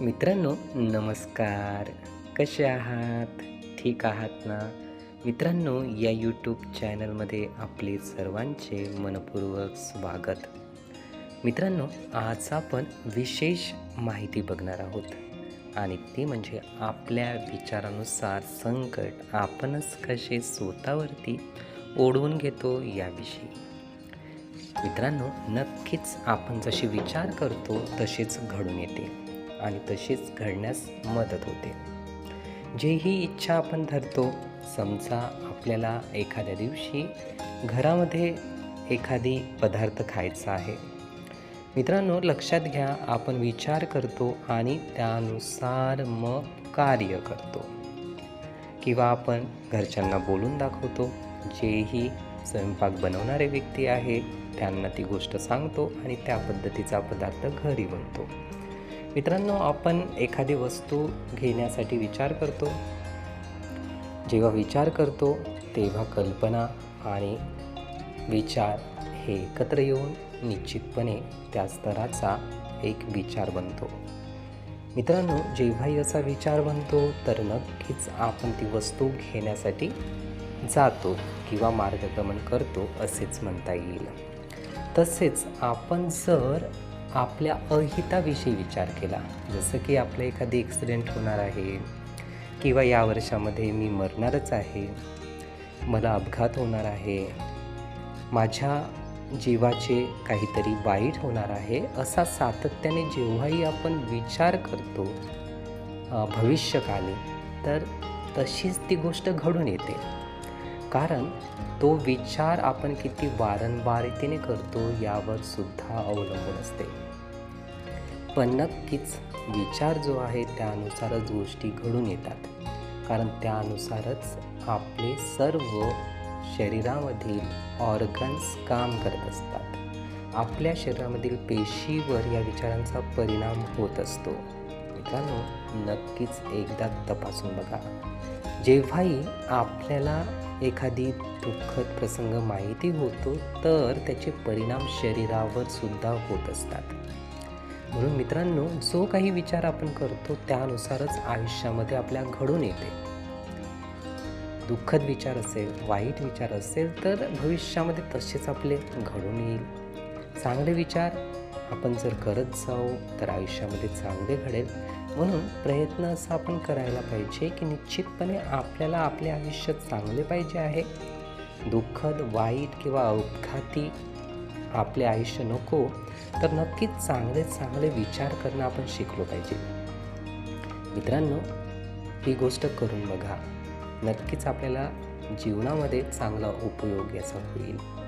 मित्रांनो नमस्कार. कसे आहात? ठीक आहात ना? मित्रांनो या यूट्यूब चॅनलमध्ये आपले सर्वांचे मनपूर्वक स्वागत. मित्रांनो आज आपण विशेष माहिती बघणार आहोत. आणि ती म्हणजे आपल्या विचारानुसार संकट आपणच कसे स्वतःवरती ओढवून घेतो याविषयी. मित्रांनो नक्कीच आपण जसे विचार करतो तसेच घडून येते. आणि तसेच घडण्यास मदत होते. जेही इच्छा आपण धरतो समजा आपल्याला एखाद्या दिवशी घरामध्ये एखादी पदार्थ खायचा आहे. मित्रांनो लक्षात घ्या आपण विचार करतो आणि त्यानुसार मग कार्य करतो. किंवा आपण घरच्यांना बोलून दाखवतो जेही स्वयंपाक बनवणारे व्यक्ती आहे त्यांना ती गोष्ट सांगतो आणि त्या पद्धतीचा पदार्थ घरी बनतो. मित्रांनो आपण एखादी वस्तू घेण्यासाठी विचार करतो. जेव्हा विचार करतो तेव्हा कल्पना आणि विचार हे एकत्र येऊन निश्चितपणे त्या स्तराचा एक विचार बनतो. मित्रांनो जेव्हाही असा विचार बनतो तर नक्कीच आपण ती वस्तू घेण्यासाठी जातो किंवा मार्गक्रमण करतो असेच म्हणता येईल. तसेच आपण जर आपल्या अहिताविषयी विचार केला. जसं की आपलं एखादी ॲक्सिडेंट होणार आहे किंवा या वर्षामध्ये मी मरणारच आहे मला अपघात होणार आहे माझ्या जीवाचे काहीतरी वाईट होणार आहे असा सातत्याने जेव्हाही आपण विचार करतो भविष्यकाली तर तशीच ती गोष्ट घडून येते. कारण तो विचार आपण किती वारंवारतेने करतो यावर सुद्धा अवलंबून असते. पण नक्कीच विचार जो आहे त्यानुसारच गोष्टी घडून येतात. कारण त्यानुसारच आपले सर्व शरीरामधील ऑर्गन्स काम करत असतात. आपल्या शरीरामधील पेशीवर या विचारांचा परिणाम होत असतो. मित्रांनो नक्कीच एकदा तपासून बघा. जेव्हाही आपल्याला एखादी दुःखद प्रसंग माहिती होतो तर त्याचे परिणाम शरीरावर सुद्धा होत असतात. म्हणून मित्रांनो जो काही विचार आपण करतो त्यानुसारच आयुष्यामध्ये आपल्या घडून येते. दुःखद विचार असेल वाईट विचार असेल तर भविष्यामध्ये तसेच आपले घडून येईल. चांगले विचार आपण जर करत जाऊ तर आयुष्यामध्ये चांगले घडेल. म्हणून प्रयत्न असा आपण करायला पाहिजे की निश्चितपणे आपल्याला आपले आयुष्य चांगले पाहिजे आहे. दुःखद वाईट किंवा अपघाती आपले आयुष्य नको तर नक्कीच चांगले चांगले विचार करणं आपण शिकलो पाहिजे. मित्रांनो ही गोष्ट करून बघा. नक्कीच आपल्याला जीवनामध्ये चांगला उपयोग याचा होईल.